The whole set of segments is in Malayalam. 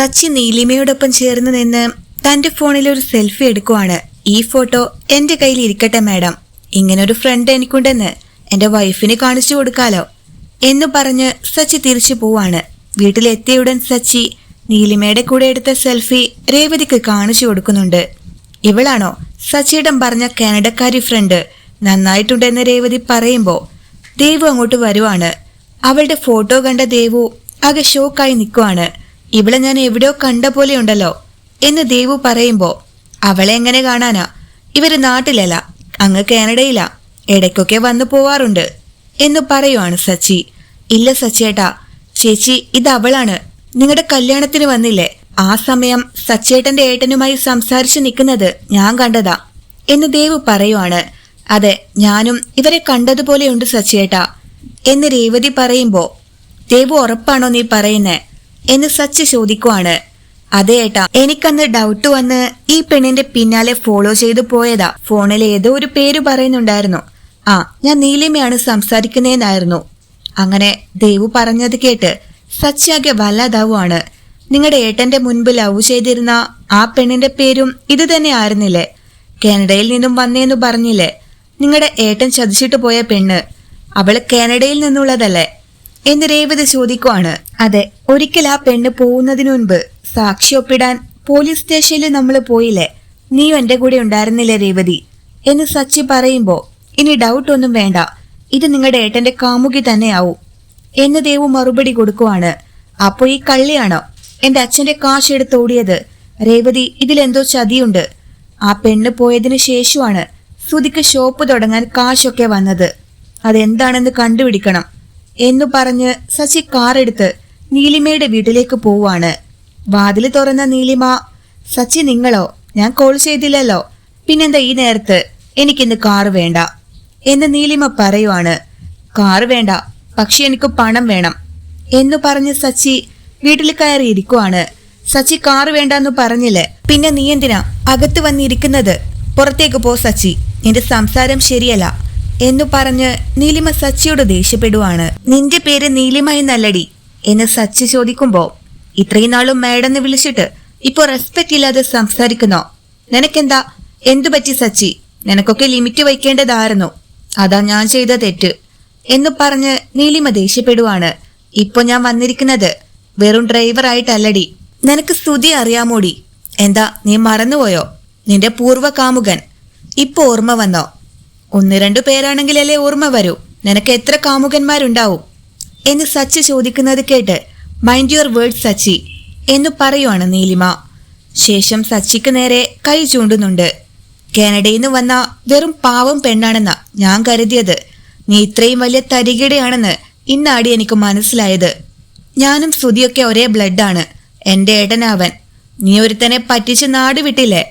സച്ചി നീലിമയോടൊപ്പം ചേർന്ന് നിന്ന് തന്റെ ഫോണിൽ ഒരു സെൽഫി എടുക്കുവാണ്. ഈ ഫോട്ടോ എന്റെ കയ്യിൽ ഇരിക്കട്ടെ മാഡം. ഇങ്ങനെ ഒരു ഫ്രണ്ട് എനിക്കുണ്ടെന്ന് എന്റെ വൈഫിന് കാണിച്ചു കൊടുക്കാലോ എന്ന് പറഞ്ഞ് സച്ചി തിരിച്ചു പോവാണ്. വീട്ടിലെത്തിയുടൻ സച്ചി നീലിമയുടെ കൂടെ എടുത്ത സെൽഫി രേവതിക്ക് കാണിച്ചു കൊടുക്കുന്നുണ്ട്. ഇവളാണോ സച്ചിയിടം പറഞ്ഞ കാനഡക്കാരി ഫ്രണ്ട് നന്നായിട്ടുണ്ടെന്ന് രേവതി പറയുമ്പോ ദേവു അങ്ങോട്ട് വരുവാണ്. അവളുടെ ഫോട്ടോ കണ്ട ദേവു ആകെ ഷോക്കായി നിൽക്കുവാണ് ഇവളെ ഞാൻ എവിടെയോ കണ്ട പോലെയുണ്ടല്ലോ എന്ന് ദേവു പറയുമ്പോ അവളെ എങ്ങനെ കാണാനാ? ഇവർ നാട്ടിലല്ല അങ്ങ് കാനഡയിലാ ഇടയ്ക്കൊക്കെ വന്നു പോവാറുണ്ട് എന്ന് പറയുവാണ് സച്ചി. ഇല്ല സച്ചേട്ടാ ചേച്ചി ഇത് അവളാണ് നിങ്ങളുടെ കല്യാണത്തിന് വന്നില്ലേ? ആ സമയം സച്ചേട്ടന്റെ ഏട്ടനുമായി സംസാരിച്ചു നിൽക്കുന്നത് ഞാൻ കണ്ടതാ എന്ന് ദേവു പറയുവാണ്. അതെ ഞാനും ഇവരെ കണ്ടതുപോലെയുണ്ട് സച്ചേട്ടാ എന്ന് രേവതി പറയുമ്പോ ദേവു ഉറപ്പാണോ നീ പറയുന്നേ? എന്ന് സച്ച് ചോദിക്കുവാണ്. അതെ ഏട്ടാ എനിക്കന്ന് ഡൗട്ട് വന്ന് ഈ പെണ്ണിന്റെ പിന്നാലെ ഫോളോ ചെയ്തു പോയതാ. ഫോണിൽ ഏതോ ഒരു പേര് പറയുന്നുണ്ടായിരുന്നു. ആ ഞാൻ നീലിമയാണ് സംസാരിക്കുന്നതെന്നായിരുന്നു അങ്ങനെ ദേവു പറഞ്ഞത് കേട്ട് സച്ചിയാകെ വല്ലാതാവുമാണ് നിങ്ങളുടെ ഏട്ടന്റെ മുൻപ് ലവ് ചെയ്തിരുന്ന ആ പെണ്ണിന്റെ പേരും ഇത് തന്നെ ആയിരുന്നില്ലേ? കാനഡയിൽ നിന്നും വന്നേന്ന് പറഞ്ഞില്ലേ? നിങ്ങളുടെ ഏട്ടൻ ചതിച്ചിട്ട് പോയ പെണ്ണ്. അവൾ കാനഡയിൽ നിന്നുള്ളതല്ലേ? എന്ന് രേവതി ചോദിക്കുവാണ്. അതെ ഒരിക്കൽ ആ പെണ്ണ് പോകുന്നതിന് മുൻപ് സാക്ഷി ഒപ്പിടാൻ പോലീസ് സ്റ്റേഷനിൽ നമ്മൾ പോയില്ലേ? നീയും എന്റെ കൂടെ ഉണ്ടായിരുന്നില്ലേ രേവതി? എന്ന് സച്ചി പറയുമ്പോ ഇനി ഡൗട്ട് ഒന്നും വേണ്ട. ഇത് നിങ്ങളുടെ ഏട്ടന്റെ കാമുകി തന്നെയാവും. എന്ന് ദേവു മറുപടി കൊടുക്കുവാണ്. അപ്പോ ഈ കള്ളിയാണോ? എന്റെ അച്ഛന്റെ കാശ് എടുത്ത് ഓടിയത്. രേവതി ഇതിലെന്തോ ചതിയുണ്ട്. ആ പെണ്ണ് പോയതിനു ശേഷമാണ് സുതിക്ക് ഷോപ്പ് തുടങ്ങാൻ കാശൊക്കെ വന്നത്. അതെന്താണെന്ന് കണ്ടുപിടിക്കണം. എന്നു പറഞ്ഞ് ശശി കാറെടുത്ത് നീലിമയുടെ വീട്ടിലേക്ക് പോവാണ്. വാതിൽ തുറന്ന നീലിമ സച്ചി നിങ്ങളോ? ഞാൻ കോൾ ചെയ്തില്ലല്ലോ. പിന്നെന്താ ഈ നേരത്ത്? എനിക്കിന്ന് കാറ് വേണ്ട. എന്ന് നീലിമ പറയുവാണ്. കാറ് വേണ്ട പക്ഷെ എനിക്ക് പണം വേണം. എന്ന് പറഞ്ഞ് സച്ചി വീട്ടിൽ കയറി ഇരിക്കുവാണ്. സച്ചി കാറ് വേണ്ടെന്ന് പറഞ്ഞില്ലേ? പിന്നെ നീ എന്തിനാ അകത്ത് വന്നിരിക്കുന്നത്? പുറത്തേക്ക് പോ സച്ചി. നിന്റെ സംസാരം ശരിയല്ല. എന്നു പറഞ്ഞ് നീലിമ സച്ചിയോട് ദേഷ്യപ്പെടുവാണ്. നിന്റെ പേര് നീലിമ എന്നല്ലടി എന്ന് സച്ചി ചോദിക്കുമ്പോ ഇത്രയും നാളും മാഡെന്ന് വിളിച്ചിട്ട് ഇപ്പൊ റെസ്പെക്ട് ഇല്ലാതെ സംസാരിക്കുന്നോ? നിനക്കെന്താ? എന്തു പറ്റി സച്ചി? നിനക്കൊക്കെ ലിമിറ്റ് വയ്ക്കേണ്ടതായിരുന്നു. അതാ ഞാൻ ചെയ്ത തെറ്റ് എന്ന് പറഞ്ഞ് നീലിമ ദേഷ്യപ്പെടുവാണ്. ഇപ്പൊ ഞാൻ വന്നിരിക്കുന്നത് വെറും ഡ്രൈവർ ആയിട്ടല്ലടി. നിനക്ക് സ്തുതി അറിയാമോടി? എന്താ നീ മറന്നുപോയോ? നിന്റെ പൂർവ കാമുകൻ ഇപ്പൊ ഓർമ്മ വന്നോ? ഒന്ന് രണ്ടു പേരാണെങ്കിലല്ലേ ഓർമ്മ വരൂ. നിനക്ക് എത്ര കാമുകന്മാരുണ്ടാവും? എന്ന് സച്ചി ചോദിക്കുന്നത് കേട്ട് മൈൻഡ് യുവർ വേർഡ് സച്ചി എന്ന് പറയുവാണ് നീലിമ. ശേഷം സച്ചിക്ക് നേരെ കൈ ചൂണ്ടുന്നുണ്ട്. കാനഡയിൽ നിന്ന് വന്ന വെറും പാവം പെണ്ണാണെന്ന ഞാൻ കരുതിയത്. നീ ഇത്രയും വലിയ തരികിടയാണെന്ന് ഇന്നാടി എനിക്ക് മനസ്സിലായത്. ഞാനും ശ്രുതിയൊക്കെ ഒരേ ബ്ലഡാണ്. എന്റെ ഏട്ടനാവൻ. നീ ഒരുത്തനെ പറ്റിച്ച് നാട് വിട്ടില്ലേ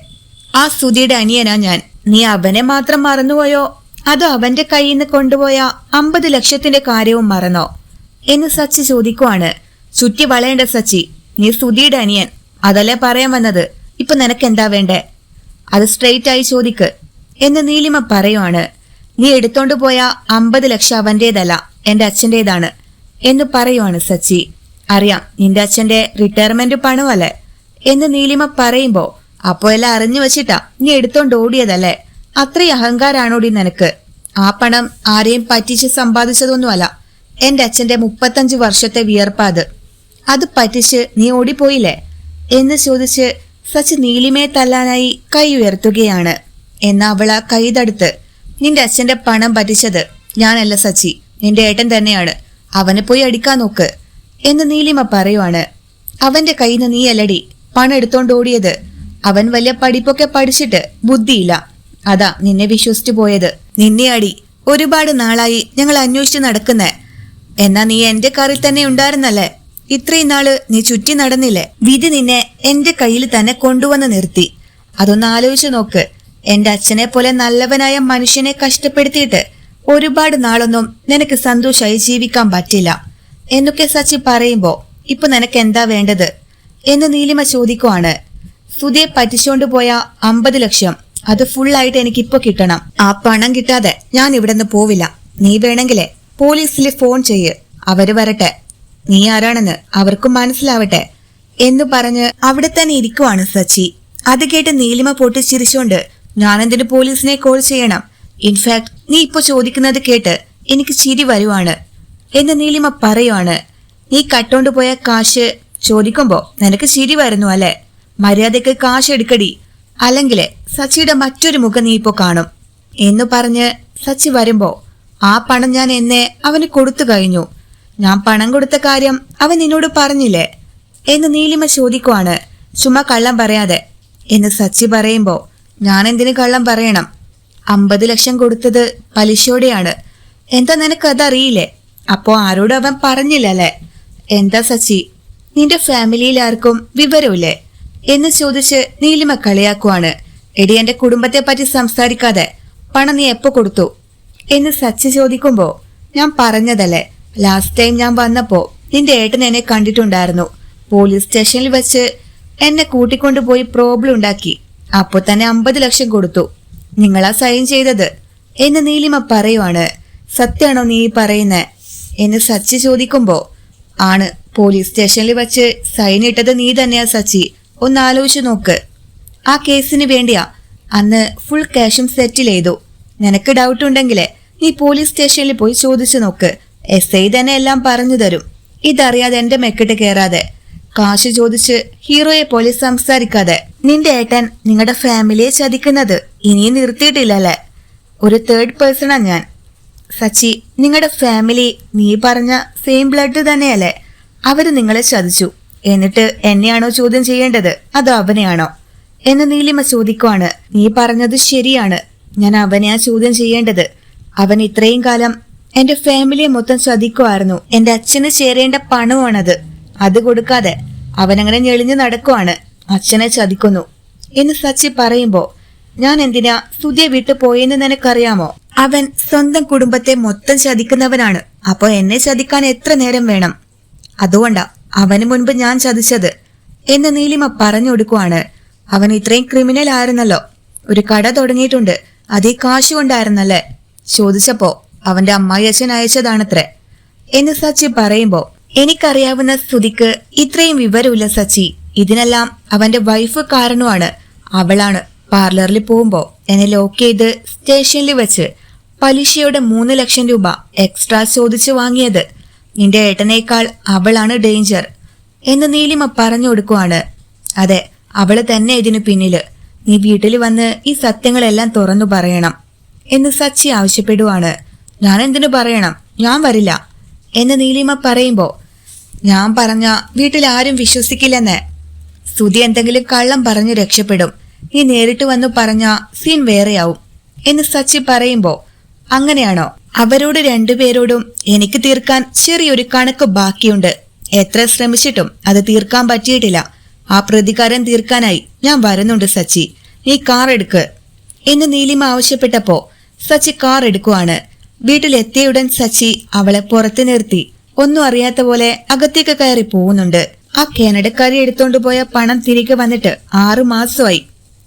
ആ ശ്രുതിയുടെ അനിയനാ ഞാൻ. നീ അവനെ മാത്രം മറന്നുപോയോ? അതോ അവന്റെ കയ്യിൽ നിന്ന് കൊണ്ടുപോയ അമ്പത് ലക്ഷത്തിന്റെ കാര്യവും മറന്നോ? എന്ന് സച്ചി ചോദിക്കുവാണ്. ചുറ്റി വളയേണ്ട സച്ചി നീ സുധിയുടെ അനിയൻ. അതല്ലേ പറയാൻ വന്നത്? ഇപ്പൊ നിനക്ക് എന്താ വേണ്ടേ? അത് സ്ട്രെയിറ്റ് ആയി ചോദിക്ക്. എന്ന് നീലിമ പറയുവാണ്. നീ എടുത്തോണ്ട് പോയ അമ്പത് ലക്ഷം അവന്റേതല്ല എന്റെ അച്ഛന്റേതാണ് എന്ന് പറയുവാണ് സച്ചി. അറിയാം നിന്റെ അച്ഛന്റെ റിട്ടയർമെന്റ് പണമല്ലേ? എന്ന് നീലിമ പറയുമ്പോ അപ്പോ എല്ലാം അറിഞ്ഞു വെച്ചിട്ടാ നീ എടുത്തോണ്ട് ഓടിയതല്ലേ? അത്രയും അഹങ്കാരാണോടി നിനക്ക്. ആ പണം ആരെയും പറ്റിച്ച് സമ്പാദിച്ചതൊന്നുമല്ല. എന്റെ അച്ഛന്റെ മുപ്പത്തഞ്ച് വർഷത്തെ വിയർപ്പാത് അത്. പറ്റിച്ച് നീ ഓടിപ്പോയില്ലേ? എന്ന് ചോദിച്ച് സച്ച് നീലിമയെ തല്ലാനായി കൈ ഉയർത്തുകയാണ്. എന്നാ അവൾ ആ കൈ നിന്റെ അച്ഛന്റെ പണം പറ്റിച്ചത് ഞാനല്ല സച്ചി. നിന്റെ ഏട്ടൻ തന്നെയാണ്. അവനെ പോയി അടിക്കാൻ നോക്ക്. എന്ന് നീലിമ പറയുവാണ്. അവന്റെ കയ്യിൽ നിന്ന് നീയല്ലടി പണം എടുത്തോണ്ട് ഓടിയത്. അവൻ വലിയ പഠിപ്പൊക്കെ പഠിച്ചിട്ട് ബുദ്ധിയില്ല. അതാ നിന്നെ വിശ്വസിച്ചു പോയത്. നിന്നെ അടി. ഒരുപാട് നാളായി ഞങ്ങൾ അന്വേഷിച്ച് നടക്കുന്നേ. എന്നാ നീ എന്റെ കാറിൽ തന്നെ ഉണ്ടായിരുന്നല്ലേ? ഇത്രയും നാൾ നീ ചുറ്റി നടന്നില്ലേ? വിധി നിന്നെ എന്റെ കയ്യിൽ തന്നെ കൊണ്ടുവന്ന് നിർത്തി. അതൊന്ന് ആലോചിച്ചു നോക്ക്. എന്റെ അച്ഛനെ പോലെ നല്ലവനായ മനുഷ്യനെ കഷ്ടപ്പെടുത്തിയിട്ട് ഒരുപാട് നാളൊന്നും നിനക്ക് സന്തോഷമായി ജീവിക്കാൻ പറ്റില്ല. എന്നൊക്കെ സച്ചി പറയുമ്പോ ഇപ്പൊ നിനക്ക് എന്താ വേണ്ടത്? എന്ന് നീലിമ ചോദിക്കുവാണ്. സുധിയെ പോയ അമ്പത് ലക്ഷം. അത് ഫുള്ളായിട്ട് എനിക്കിപ്പോ കിട്ടണം. ആ പണം കിട്ടാതെ ഞാൻ ഇവിടെ നിന്ന് പോവില്ല. നീ വേണമെങ്കിലേ പോലീസിൽ ഫോൺ ചെയ്യ്. അവർ വരട്ടെ. നീ ആരാണെന്ന് അവർക്കും മനസ്സിലാവട്ടെ. എന്ന് പറഞ്ഞ് അവിടെ തന്നെ ഇരിക്കുവാണ് സച്ചി. അത് കേട്ട് നീലിമ പൊട്ടിച്ചിരിച്ചുകൊണ്ട് ഞാനെന്തിനു പോലീസിനെ കോൾ ചെയ്യണം? ഇൻഫാക്ട് നീ ഇപ്പൊ ചോദിക്കുന്നത് കേട്ട് എനിക്ക് ചിരി വരുവാണ്. എന്ന് നീലിമ പറയുവാണ്. നീ കട്ടോണ്ട് പോയ കാശ് ചോദിക്കുമ്പോ നിനക്ക് ചിരി വരുന്നു അല്ലെ? മര്യാദയ്ക്ക് കാശ് എടുക്കടി അല്ലെങ്കിൽ സച്ചിയുടെ മറ്റൊരു മുഖം നീ ഇപ്പോ കാണും. എന്ന് പറഞ്ഞ് സച്ചി വരുമ്പോ ആ പണം ഞാൻ എന്നെ അവന് കൊടുത്തു കഴിഞ്ഞു. ഞാൻ പണം കൊടുത്ത കാര്യം അവൻ നിന്നോട് പറഞ്ഞില്ലേ? എന്ന് നീലിമ ചോദിക്കുവാണ്. ചുമ്മാ കള്ളം പറയാതെ. എന്ന് സച്ചി പറയുമ്പോ ഞാൻ എന്തിനു കള്ളം പറയണം? അമ്പത് ലക്ഷം കൊടുത്തത് പലിശയോടെയാണ്. എന്താ നിനക്ക് അതറിയില്ലേ? അപ്പോ ആരോടും അവൻ പറഞ്ഞില്ലല്ലേ? എന്താ സച്ചി? നിന്റെ ഫാമിലിയിൽ ആർക്കും വിവരമില്ലേ? എന്ന് ചോദിച്ച് നീലിമ കളിയാക്കുവാണ്. എടി എന്റെ കുടുംബത്തെ പറ്റി സംസാരിക്കാതെ പണം നീ എപ്പോ കൊടുത്തു? എന്ന് സച്ചി ചോദിക്കുമ്പോ ഞാൻ പറഞ്ഞതല്ലേ. ലാസ്റ്റ് ടൈം ഞാൻ വന്നപ്പോ നിന്റെ ഏട്ടൻ എന്നെ കണ്ടിട്ടുണ്ടായിരുന്നു. പോലീസ് സ്റ്റേഷനിൽ വെച്ച് എന്നെ കൂട്ടിക്കൊണ്ടുപോയി പ്രോബ്ലം ഉണ്ടാക്കി. അപ്പോ തന്നെ അമ്പത് ലക്ഷം കൊടുത്തു. നിങ്ങളാ സൈൻ ചെയ്തത്. എന്ന് നീലിമ പറയുവാണ്. സത്യാണോ നീ പറയുന്നേ? എന്ന് സച്ചി ചോദിക്കുമ്പോ ആണ്. പോലീസ് സ്റ്റേഷനിൽ വെച്ച് സൈൻ ഇട്ടത് നീ തന്നെയാ സച്ചി. ഒന്ന് ആലോചിച്ചു നോക്ക്. ആ കേസിന് വേണ്ടിയാ അന്ന് ഫുൾ ക്യാഷും സെറ്റിൽ ചെയ്തു. നിനക്ക് ഡൗട്ട് ഉണ്ടെങ്കിലേ നീ പോലീസ് സ്റ്റേഷനിൽ പോയി ചോദിച്ചു നോക്ക്. എസ് ഐ തന്നെ എല്ലാം പറഞ്ഞു തരും. ഇതറിയാതെ എന്റെ മെക്കിട്ട് കയറാതെ കാശ് ചോദിച്ച് ഹീറോയെ പോലെ സംസാരിക്കാതെ. നിന്റെ ഏട്ടൻ നിങ്ങളുടെ ഫാമിലിയെ ചതിക്കുന്നത് ഇനിയും നിർത്തിയിട്ടില്ലല്ലേ ഒരു തേർഡ് പേഴ്സണാ ഞാൻ. സച്ചി നിങ്ങളുടെ ഫാമിലി നീ പറഞ്ഞ സെയിം ബ്ലഡ് തന്നെയല്ലേ? അവർ നിങ്ങളെ ചതിച്ചു. എന്നിട്ട് എന്നെയാണോ ചോദ്യം ചെയ്യേണ്ടത്? അതോ അവനെയാണോ? എന്ന് നീലിമ ചോദിക്കുവാണ്. നീ പറഞ്ഞത് ശരിയാണ്. ഞാൻ അവനെയാ ചോദ്യം ചെയ്യേണ്ടത്. അവൻ ഇത്രയും കാലം എന്റെ ഫാമിലിയെ മൊത്തം ചതിക്കുമായിരുന്നു എന്റെ അച്ഛന് ചേരേണ്ട പണമാണത്. അത് കൊടുക്കാതെ അവനങ്ങനെ ഞെളിഞ്ഞു നടക്കുവാണ്. അച്ഛനെ ചതിക്കുന്നു. എന്ന് സച്ചി പറയുമ്പോ ഞാൻ എന്തിനാ സുധിയെ വിട്ടു പോയെന്ന് നിനക്കറിയാമോ? അവൻ സ്വന്തം കുടുംബത്തെ മൊത്തം ചതിക്കുന്നവനാണ്. അപ്പോ എന്നെ ചതിക്കാൻ എത്ര നേരം വേണം? അതുകൊണ്ടാ അവന് മുൻപ് ഞാൻ ചതിച്ചത് എന്ന് നീലിമ പറഞ്ഞു കൊടുക്കുവാണ് അവൻ ഇത്രയും ക്രിമിനൽ ആയിരുന്നല്ലോ. ഒരു കട തുടങ്ങിയിട്ടുണ്ട്. അതീ കാശ് കൊണ്ടായിരുന്നല്ലേ? ചോദിച്ചപ്പോ അവന്റെ അമ്മായി അച്ഛൻ അയച്ചതാണത്രേ. എന്ന് സച്ചി പറയുമ്പോ എനിക്കറിയാവുന്ന സ്തുതിക്ക് ഇത്രയും വിവരമില്ല സച്ചി. ഇതിനെല്ലാം അവന്റെ വൈഫ് കാരണമാണ് അവളാണ് പാർലറിൽ പോകുമ്പോ എന്നെ ലോക്ക് ചെയ്ത് സ്റ്റേഷനിൽ വെച്ച് പലിശയുടെ മൂന്ന് ലക്ഷം രൂപ എക്സ്ട്രാ ചോദിച്ചു വാങ്ങിയത്. നിന്റെ ഏട്ടനേക്കാൾ അവളാണ് ഡേഞ്ചർ എന്ന് നീലിമ പറഞ്ഞു കൊടുക്കുവാണ്. അതെ അവൾ തന്നെ ഇതിനു പിന്നിൽ നീ വീട്ടിൽ വന്ന് ഈ സത്യങ്ങളെല്ലാം തുറന്നു പറയണം എന്ന് സച്ചി ആവശ്യപ്പെടുവാണ്. ഞാൻ എന്തിനു പറയണം? ഞാൻ വരില്ല എന്ന് നീലിമ പറയുമ്പോ ഞാൻ പറഞ്ഞ വീട്ടിൽ ആരും വിശ്വസിക്കില്ലെന്ന്. സ്തുതി എന്തെങ്കിലും കള്ളം പറഞ്ഞു രക്ഷപ്പെടും. നീ നേരിട്ട് വന്ന് പറഞ്ഞ സീൻ വേറെയാവും എന്ന് സച്ചി പറയുമ്പോ അങ്ങനെയാണോ? അവരോട് രണ്ടുപേരോടും എനിക്ക് തീർക്കാൻ ചെറിയൊരു കണക്ക് ബാക്കിയുണ്ട്. എത്ര ശ്രമിച്ചിട്ടും അത് തീർക്കാൻ പറ്റിയിട്ടില്ല. ആ പ്രതികാരം തീർക്കാനായി ഞാൻ വരുന്നുണ്ട് സച്ചി. നീ കാർ എടുക്ക്. എന്ന് നീലിമ ആവശ്യപ്പെട്ടപ്പോ സച്ചി കാർ എടുക്കുവാണ്. വീട്ടിലെത്തിയുടൻ സച്ചി അവളെ പുറത്തു നിർത്തി. ഒന്നും അറിയാത്ത പോലെ അകത്തേക്ക് കയറി പോകുന്നുണ്ട്. ആ കാനഡക്കാരി എടുത്തോണ്ട് പോയ പണം തിരികെ വന്നിട്ട് ആറു മാസമായി.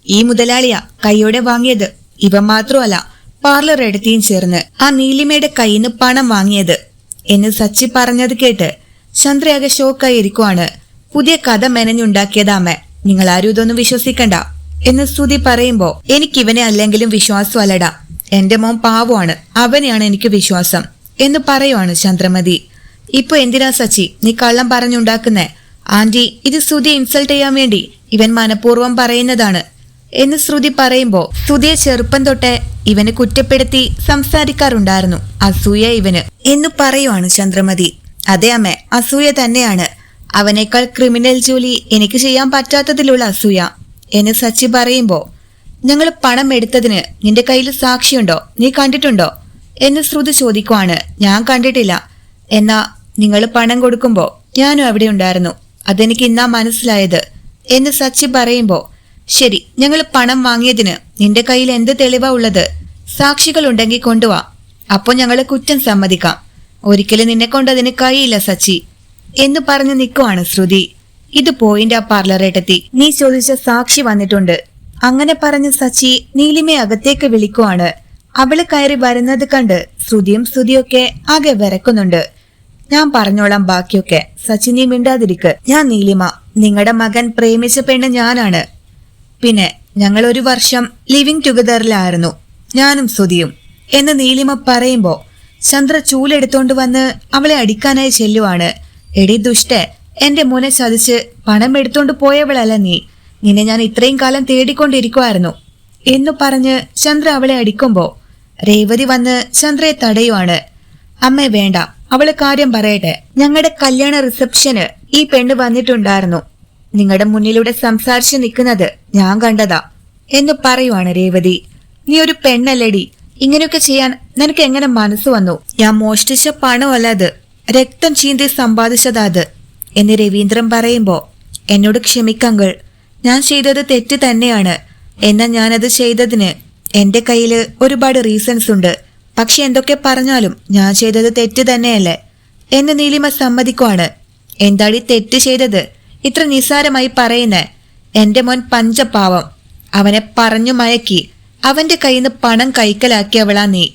ഈ മുതലാളിയാ കൈയോടെ വാങ്ങിയത്. ഇവ മാത്രമല്ല പാർലർ എടുത്തിയും ചേർന്ന് ആ നീലിമയുടെ കയ്യിൽ നിന്ന് പണം വാങ്ങിയത്. എന്ന് സച്ചി പറഞ്ഞത് കേട്ട് ചന്ദ്രയാകെ ഷോക്കായി ഇരിക്കുവാണ്. പുതിയ കഥ മെനഞ്ഞുണ്ടാക്കിയതാമേ നിങ്ങൾ ആരും ഇതൊന്നും വിശ്വസിക്കണ്ട. എന്ന് സ്തുതി പറയുമ്പോ എനിക്കിവനെ അല്ലെങ്കിലും വിശ്വാസം അല്ലട. എന്റെ മോൻ പാവമാണ്. അവനെയാണ് എനിക്ക് വിശ്വാസം. എന്ന് പറയുവാണ് ചന്ദ്രമതി. ഇപ്പൊ എന്തിനാ സച്ചി? നീ കള്ളം പറഞ്ഞുണ്ടാക്കുന്നേ. ആന്റി ഇത് സ്തുതി ഇൻസൾട്ട് ചെയ്യാൻ വേണ്ടി ഇവൻ മനഃപൂർവം പറയുന്നതാണ്. എന്ന് ശ്രുതി പറയുമ്പോ ശ്രുതിയെ ചെറുപ്പം തൊട്ട് ഇവന് കുറ്റപ്പെടുത്തി സംസാരിക്കാറുണ്ടായിരുന്നു. അസൂയ ഇവന് എന്നു പറയുവാണ് ചന്ദ്രമതി. അതെ അമ്മ അസൂയ തന്നെയാണ്. അവനേക്കാൾ ക്രിമിനൽ ജോലി എനിക്ക് ചെയ്യാൻ പറ്റാത്തതിലുള്ള അസൂയ. എന്ന് സച്ചി പറയുമ്പോ ഞങ്ങൾ പണം എടുത്തതിന് നിന്റെ കയ്യിൽ സാക്ഷിയുണ്ടോ? നീ കണ്ടിട്ടുണ്ടോ? എന്ന് ശ്രുതി ചോദിക്കുവാണ്. ഞാൻ കണ്ടിട്ടില്ല. എന്നാ നിങ്ങൾ പണം കൊടുക്കുമ്പോ ഞാനും അവിടെ ഉണ്ടായിരുന്നു. അതെനിക്ക് ഇന്നാ മനസ്സിലായത്. എന്ന് സച്ചി പറയുമ്പോ ശരി ഞങ്ങൾ പണം വാങ്ങിയതിന് നിന്റെ കയ്യിൽ എന്ത് തെളിവാ ഉള്ളത്? സാക്ഷികൾ ഉണ്ടെങ്കിൽ കൊണ്ടുവാ അപ്പോ ഞങ്ങൾ കുറ്റം സമ്മതിക്കാം. ഒരിക്കലും നിന്നെ കൊണ്ട് അതിന് കഴിയില്ല സച്ചി. എന്ന് പറഞ്ഞു നിൽക്കുവാണ് ശ്രുതി. ഇത് പോയിന്റ് ആ പാർലറേട്ടെത്തി. നീ ചോദിച്ച സാക്ഷി വന്നിട്ടുണ്ട്. അങ്ങനെ പറഞ്ഞ് സച്ചി നീലിമയെ അകത്തേക്ക് വിളിക്കുവാണ്. അവൾ കയറി വരുന്നത് കണ്ട് ശ്രുതിയും ശ്രുതിയൊക്കെ ആകെ വരക്കുന്നുണ്ട് ഞാൻ പറഞ്ഞോളാം ബാക്കിയൊക്കെ. സച്ചി നീ മിണ്ടാതിരിക്ക്. ഞാൻ നീലിമ. നിങ്ങളുടെ മകൻ പ്രേമിച്ച പെണ്ണ് ഞാനാണ്. പിന്നെ ഞങ്ങൾ ഒരു വർഷം ലിവിംഗ് ടുഗദറിലായിരുന്നു ഞാനും സുധിയും. എന്ന് നീലിമ പറയുമ്പോ ചന്ദ്ര ചൂലെടുത്തോണ്ട് വന്ന് അവളെ അടിക്കാനായി ചെല്ലുവാണ്. എടി ദുഷ്ട എന്റെ മോനെ ചതിച്ച് പണം എടുത്തോണ്ട് പോയവളല്ല നീ. നിന്നെ ഞാൻ ഇത്രയും കാലം തേടിക്കൊണ്ടിരിക്കുവായിരുന്നു. എന്ന് പറഞ്ഞ് ചന്ദ്ര അവളെ അടിക്കുമ്പോ രേവതി വന്ന് ചന്ദ്രയെ തടയുവാണ്. അമ്മേ വേണ്ട അവൾ കാര്യം പറയട്ടെ. ഞങ്ങളുടെ കല്യാണ റിസപ്ഷന് ഈ പെണ്ണ് വന്നിട്ടുണ്ടായിരുന്നു. നിങ്ങളുടെ മുന്നിലൂടെ സംസാരിച്ചു നിൽക്കുന്നത് ഞാൻ കണ്ടതാ എന്ന് പറയുവാണ് രേവതി. നീ ഒരു പെണ്ണല്ലടി. ഇങ്ങനെയൊക്കെ ചെയ്യാൻ നിനക്ക് എങ്ങനെ മനസ്സ് വന്നു? ഞാൻ മോഷ്ടിച്ച പണമല്ല അത്. രക്തം ചീന്തി സമ്പാദിച്ചതാ അത്. എന്ന് രവീന്ദ്രൻ പറയുമ്പോ എന്നോട് ക്ഷമിക്കങ്കൾ ഞാൻ ചെയ്തത് തെറ്റ് തന്നെയാണ്. എന്നാൽ ഞാനത് ചെയ്തതിന് എന്റെ കയ്യിൽ ഒരുപാട് റീസൺസ് ഉണ്ട്. പക്ഷെ എന്തൊക്കെ പറഞ്ഞാലും ഞാൻ ചെയ്തത് തെറ്റ് തന്നെയല്ലേ? എന്ന് നീലിമ സമ്മതിക്കുവാണ്. എന്താടി തെറ്റ് ചെയ്തത്? ഇത്ര നിസാരമായി പറയുന്നേ എന്റെ മോൻ പഞ്ചപാവം. അവനെ പറഞ്ഞു മയക്കി. അവന്റെ കയ്യിൽ നിന്ന് പണം കൈക്കലാക്കിയവളാ നീ.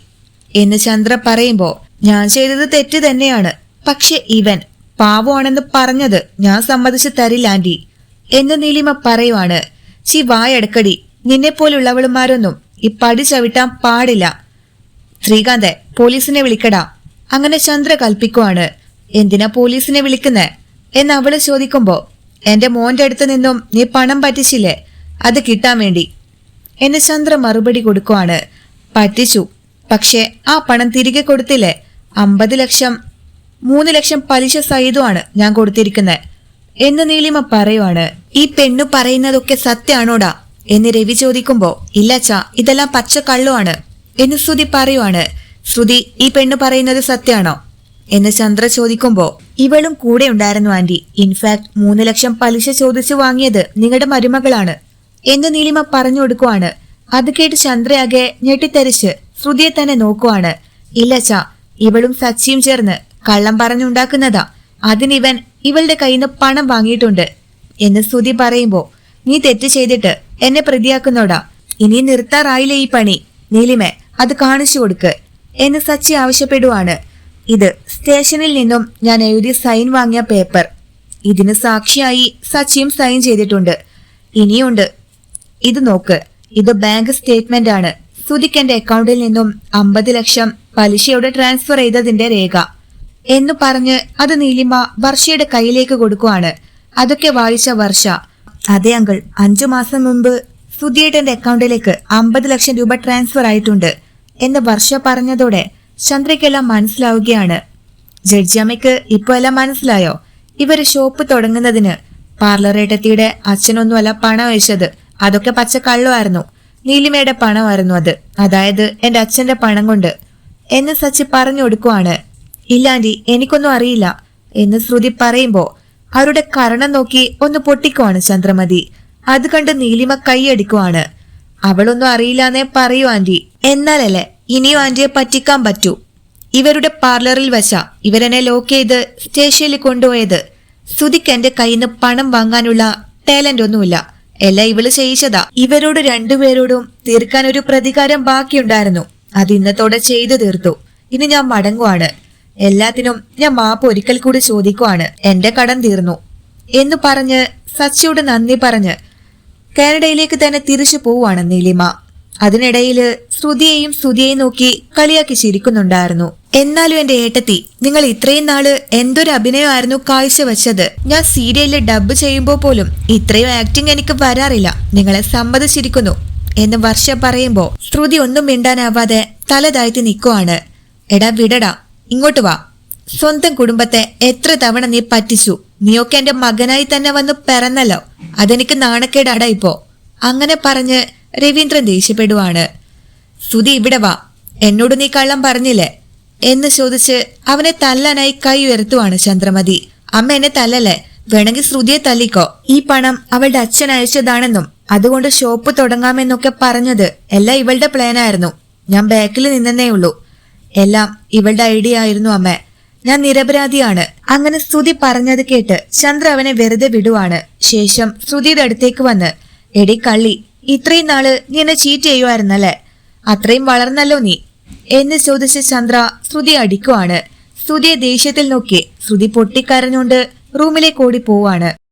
എന്ന് ചന്ദ്ര പറയുമ്പോ ഞാൻ ചെയ്തത് തെറ്റ് തന്നെയാണ്. പക്ഷെ ഇവൻ പാവമാണെന്ന് പറഞ്ഞത് ഞാൻ സമ്മതിച്ചു തരില്ല ആന്റി എന്ന് നീലിമ പറയുവാണ്. ചി വായടക്കടി. നിന്നെ പോലുള്ളവളുമാരൊന്നും ഈ പടി ചവിട്ടാൻ പാടില്ല. ശ്രീകാന്തെ പോലീസിനെ വിളിക്കടാ. അങ്ങനെ ചന്ദ്ര കൽപ്പിക്കുവാണ്. എന്തിനാ പോലീസിനെ വിളിക്കുന്നേ? എന്ന് അവൾ ചോദിക്കുമ്പോ എന്റെ മോന്റെ അടുത്ത് നിന്നും നീ പണം പറ്റിച്ചില്ലേ? അത് കിട്ടാൻ വേണ്ടി. എന്ന് ചന്ദ്ര മറുപടി കൊടുക്കുവാണ്. പറ്റിച്ചു. പക്ഷെ ആ പണം തിരികെ കൊടുത്തില്ലേ? അമ്പത് ലക്ഷം മൂന്ന് ലക്ഷം പലിശ സഹിതമാണ് ഞാൻ കൊടുത്തിരിക്കുന്നത് എന്ന് നീലിമ പറയുവാണ്. ഈ പെണ്ണു പറയുന്നതൊക്കെ സത്യാണോടാ? എന്ന് രവി ചോദിക്കുമ്പോ ഇല്ലച്ചാ ഇതെല്ലാം പച്ച കള്ളുവാണ് എന്ന് ശ്രുതി പറയുവാണ്. ശ്രുതി ഈ പെണ്ണു പറയുന്നത് സത്യാണോ? എന്ന് ചന്ദ്ര ചോദിക്കുമ്പോ ഇവളും കൂടെ ഉണ്ടായിരുന്നു ആന്റി. ഇൻഫാക്ട് മൂന്ന് ലക്ഷം പലിശ ചോദിച്ചു വാങ്ങിയത് നിങ്ങളുടെ മരുമകളാണ്. എന്ന് നീലിമ പറഞ്ഞു കൊടുക്കുവാണ്. അത് കേട്ട് ചന്ദ്രയാകെ ഞെട്ടിത്തരിച്ച് ശ്രുതിയെ തന്നെ നോക്കുവാണ്. ഇല്ല ചാ ഇവളും സച്ചിയും ചേർന്ന് കള്ളം പറഞ്ഞുണ്ടാക്കുന്നതാ അതിനിവൻ ഇവളുടെ കയ്യിൽ നിന്ന് പണം വാങ്ങിയിട്ടുണ്ട്. എന്ന് ശ്രുതി പറയുമ്പോ നീ തെറ്റ് ചെയ്തിട്ട് എന്നെ പ്രതിയാക്കുന്നോടാ. ഇനി നിർത്താറായില്ലേ ഈ പണി? നീലിമെ അത് കാണിച്ചു കൊടുക്ക്. എന്ന് സച്ചി ആവശ്യപ്പെടുവാണ്. ഇത് സ്റ്റേഷനിൽ നിന്നും ഞാൻ എഴുതി സൈൻ വാങ്ങിയ പേപ്പർ. ഇതിന് സാക്ഷിയായി സച്ചിയും സൈൻ ചെയ്തിട്ടുണ്ട്. ഇനിയുണ്ട്. ഇത് നോക്ക്. ഇത് ബാങ്ക് സ്റ്റേറ്റ്മെന്റ് ആണ്. സുധിക്ക് എന്റെ അക്കൗണ്ടിൽ നിന്നും അമ്പത് ലക്ഷം പലിശയോടെ ട്രാൻസ്ഫർ ചെയ്തതിന്റെ രേഖ. എന്നു പറഞ്ഞ് അത് നീലിമ വർഷയുടെ കയ്യിലേക്ക് കൊടുക്കുവാണ്. അതൊക്കെ വായിച്ച വർഷ. അതെ അങ്കിൾ അഞ്ചു മാസം മുമ്പ് സുധിയേട്ടന്റെ അക്കൗണ്ടിലേക്ക് അമ്പത് ലക്ഷം രൂപ ട്രാൻസ്ഫർ ആയിട്ടുണ്ട്. എന്ന് വർഷ പറഞ്ഞതോടെ ചന്ദ്രയ്ക്കെല്ലാം മനസ്സിലാവുകയാണ്. ജഡ്ജി അമ്മയ്ക്ക് ഇപ്പൊ എല്ലാം മനസ്സിലായോ? ഇവർ ഷോപ്പ് തുടങ്ങുന്നതിന് പാർലറേട്ടത്തിയുടെ അച്ഛനൊന്നുമല്ല പണം അയച്ചത്. അതൊക്കെ പച്ച കള്ളുമായിരുന്നു നീലിമയുടെ പണമായിരുന്നു അത്. അതായത് എന്റെ അച്ഛന്റെ പണം കൊണ്ട്. എന്ന് സച്ചി പറഞ്ഞു കൊടുക്കുവാണ്. ഇല്ലാണ്ടി എനിക്കൊന്നും അറിയില്ല. എന്ന് ശ്രുതി പറയുമ്പോ അവരുടെ കരണം നോക്കി ഒന്ന് പൊട്ടിക്കുവാണ് ചന്ദ്രമതി. അത് കണ്ട് നീലിമ കൈയടിക്കുവാണ്. അവളൊന്നും അറിയില്ലാന്നേ പറയൂ ആന്റി. എന്നാലല്ലേ? ഇനിയും ആന്റിയെ പറ്റിക്കാൻ പറ്റൂ. ഇവരുടെ പാർലറിൽ വശ ഇവരെന്നെ ലോക്ക് ചെയ്ത് സ്റ്റേഷനിൽ കൊണ്ടുപോയത്. സുധിക്ക് എന്റെ കയ്യിൽ നിന്ന് പണം വാങ്ങാനുള്ള ടാലന്റ് ഒന്നുമില്ല. എല്ലാം ഇവൾ ചെയ്യിച്ചതാ. ഇവരോട് രണ്ടുപേരോടും തീർക്കാൻ ഒരു പ്രതികാരം ബാക്കിയുണ്ടായിരുന്നു. അത് ഇന്നത്തോടെ ചെയ്തു തീർത്തു. ഇനി ഞാൻ മടങ്ങുവാണ്. എല്ലാത്തിനും ഞാൻ മാപ്പ് ഒരിക്കൽ കൂടി ചോദിക്കുവാണ്. എന്റെ കടം തീർന്നു. എന്ന് പറഞ്ഞ് സച്ചിയോട് നന്ദി പറഞ്ഞ് കാനഡയിലേക്ക് തന്നെ തിരിച്ചു പോവാണ് നീലിമ. അതിനിടയിൽ ശ്രുതിയെയും ശ്രുതിയെയും നോക്കി കളിയാക്കി ചിരിക്കുന്നുണ്ടായിരുന്നു. എന്നാലും എന്റെ ഏട്ടത്തി നിങ്ങൾ ഇത്രയും നാൾ എന്തൊരു അഭിനയമായിരുന്നു കാഴ്ചവെച്ചത് ഞാൻ സീരിയലിൽ ഡബ് ചെയ്യുമ്പോൾ പോലും ഇത്രയും ആക്ടിങ് എനിക്ക് വരാറില്ല. നിങ്ങളെ സമ്മതിച്ചിരിക്കുന്നു എന്ന് വർഷ പറയുമ്പോ ശ്രുതി ഒന്നും മിണ്ടാനാവാതെ തല നിൽക്കുവാണ് എടാ വിടടാ ഇങ്ങോട്ട് വാ. സ്വന്തം കുടുംബത്തെ എത്ര തവണ നീ പറ്റിച്ചു. നീയൊക്കെ എന്റെ മകനായി തന്നെ വന്ന് പിറന്നല്ലോ. അതെനിക്ക് നാണക്കേടാടാ ഇപ്പോ. അങ്ങനെ പറഞ്ഞ് രവീന്ദ്രൻ ദേഷ്യപ്പെടുവാണ്. സുധി ഇവിടെ വാ. എന്നോട് നീ കള്ളം പറഞ്ഞില്ലേ? എന്ന് ചോദിച്ച് അവനെ തല്ലാനായി കൈ ഉയർത്തുവാണ് ചന്ദ്രമതി. അമ്മ എന്നെ തല്ലല്ലേ? വേണമെങ്കിൽ ശ്രുതിയെ തല്ലിക്കോ. ഈ പണം അവളുടെ അച്ഛൻ അയച്ചതാണെന്നും അതുകൊണ്ട് ഷോപ്പ് തുടങ്ങാമെന്നൊക്കെ പറഞ്ഞത് എല്ലാം ഇവളുടെ പ്ലാനായിരുന്നു ഞാൻ ബാക്കിൽ നിന്നേ ഉള്ളൂ. എല്ലാം ഇവളുടെ ഐഡിയ ആയിരുന്നു അമ്മ. ഞാൻ നിരപരാധിയാണ്. അങ്ങനെ ശ്രുതി പറഞ്ഞത് കേട്ട് ചന്ദ്ര അവനെ വെറുതെ വിടുവാണ്. ശേഷം ശ്രുതിയുടെ അടുത്തേക്ക് വന്ന് എടി കള്ളി ഇത്രയും നാൾ നീ എന്നെ ചീറ്റ് ചെയ്യുമായിരുന്നല്ലേ അത്രയും വളർന്നല്ലോ നീ. എന്ന് ചോദിച്ച ചന്ദ്ര ശ്രുതി അടിക്കുവാണ്. ശ്രുതിയെ ദേഷ്യത്തിൽ നോക്കി ശ്രുതി പൊട്ടിക്കരഞ്ഞുകൊണ്ട് റൂമിലേക്ക് ഓടി പോവാണ്